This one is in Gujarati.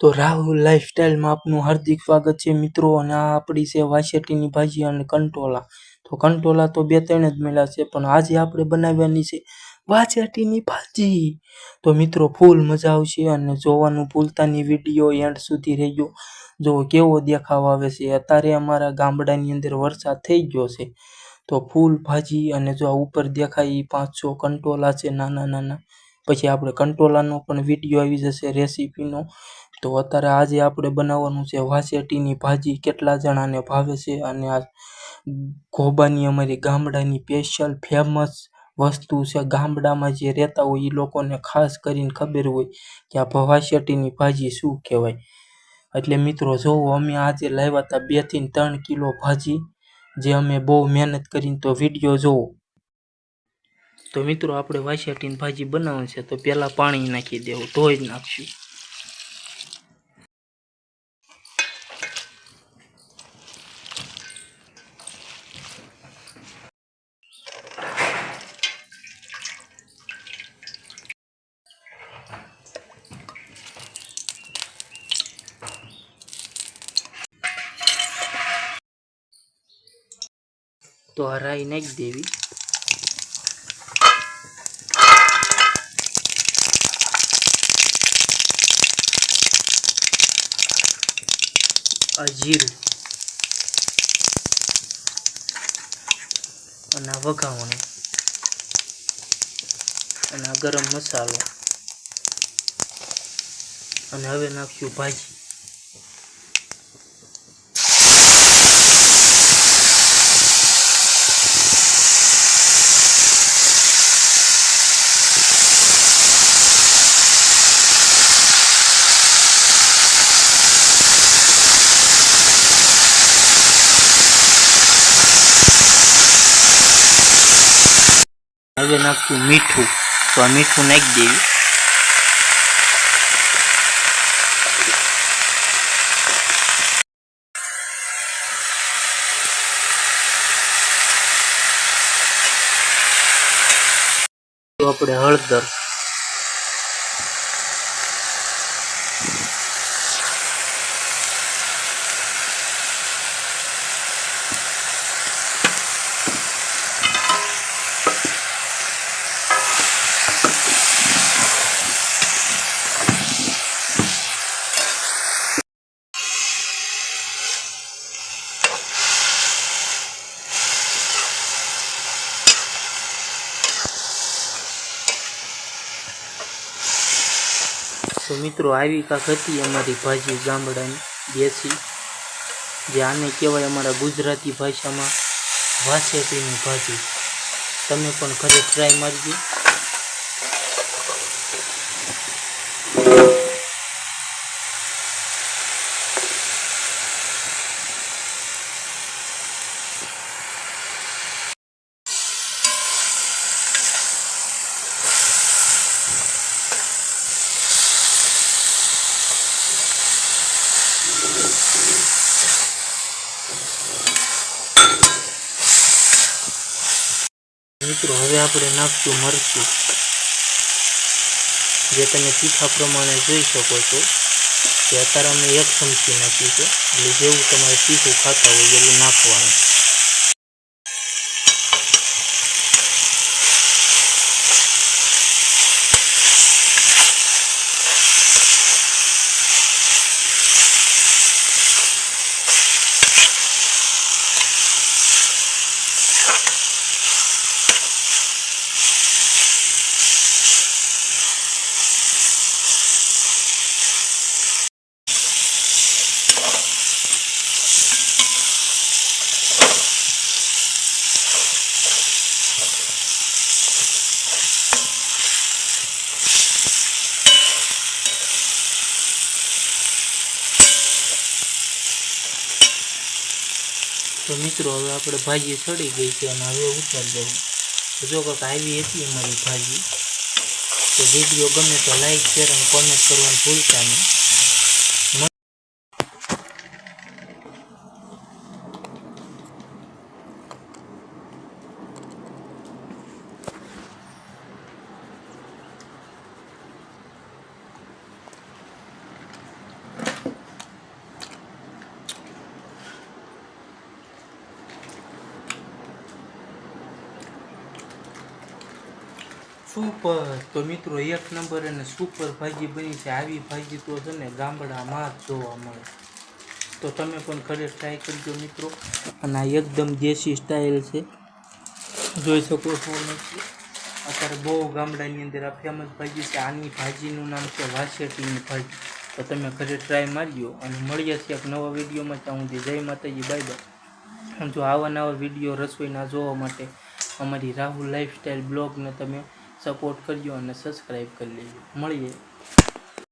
તો રાહુલ લાઈફસ્ટાઈલમાં આપનું હાર્દિક સ્વાગત છે મિત્રો અને આ આપણી છે વાસેટીની ભાજી અને કંટોલા. તો કંટોલા તો બે ત્રણ જ મેળા છે, પણ આજે આપણે બનાવવાની છે વાસેટીની ભાજી. તો મિત્રો ફૂલ મજા આવશે અને જોવાનું ભૂલતા વીડિયો એન્ડ સુધી રહેજો. જો કેવો દેખાવ આવે છે, અત્યારે અમારા ગામડાની અંદર વરસાદ થઈ ગયો છે. તો ફૂલ ભાજી અને જો આ ઉપર દેખાય એ પાંચ છ કંટોલા છે નાના નાના. પછી આપણે કંટોલાનો પણ વીડિયો આવી જશે, રેસીપીનો. તો અત્યારે આજે આપણે બનાવવાનું છે વાસેટીની ભાજી. કેટલા જણાને ભાવે છે અને આ ગોબાની અમારી ગામડાની સ્પેશિયલ ફેમસ વસ્તુ છે. ગામડામાં જે રહેતા હોય એ લોકોને ખાસ કરીને ખબર હોય કે આ વાસેટીની ભાજી શું કહેવાય. એટલે મિત્રો જોવો અમે આજે લાવ્યા હતા બેથી ત્રણ કિલો ભાજી, જે અમે બહુ મહેનત કરીને તો વીડિયો જોવો. તો મિત્રો, આપણે વાસેટીની ભાજી બનાવવાની છે. તો પહેલાં પાણી નાખી દેવું, ધોઈ જ નાખશું. તો આ રાઈ નાખી દેવી. અજીરું. જીરું અને વઘાવણું અને ગરમ મસાલો. અને હવે નાખ્યું ભાજી. હવે નાખશું મીઠું. તો આ મીઠું નાખી દેવી આપણે હળદર તો મિત્રો, આવી કાંક હતી અમારી ભાજી ગામડાની દેશી, જે આને કહેવાય અમારા ગુજરાતી ભાષામાં વાસેટીની ભાજી. તમે પણ ઘરે ટ્રાય મારજો. મિત્રો, હવે આપણે નાખશું મરચું. જે તમે તીખા પ્રમાણે જોઈ શકો છો કે અત્યારે અમે એક ચમચી નાખ્યું છે. એટલે જેવું તમારે તીખું ખાતા હોય એવું નાખવાનું. તો મિત્રો, હવે આપણે ભાજી સડી ગઈ છે અને હવે ઉતારી દઉં તો જો કાંઈક આવી હતી અમારી ભાજી, તો વીડિયો ગમે તો લાઈક શેર અને કોમેન્ટ કરવાનું ભૂલતા નહીં. સુપર તો મિત્રો, એક નંબર અને સુપર ભાજી બની છે. આવી ભાજી તો છે ને ગામડામાં જ જોવા મળે. તો તમે પણ ઘરે ટ્રાય કરજો મિત્રો. અને આ એકદમ દેશી સ્ટાઇલ છે. જોઈ શકો છો અત્યારે બહુ ગામડાની અંદર આ ફેમસ ભાજી છે. આની ભાજીનું નામ છે વાસેટીની ભાજી. તો તમે ઘરે ટ્રાય મારજો. અને મળીએ છીએ એક નવા વિડીયોમાં. ત્યાં સુધી જય માતાજી બાય બાય જો આવા નવા વીડિયો રસોઈના જોવા માટે અમારી રાહુલ લાઈફસ્ટાઈલ બ્લોગને તમે સપોર્ટ કરજો અને સબસ્ક્રાઈબ કરી લેજો. મળીએ.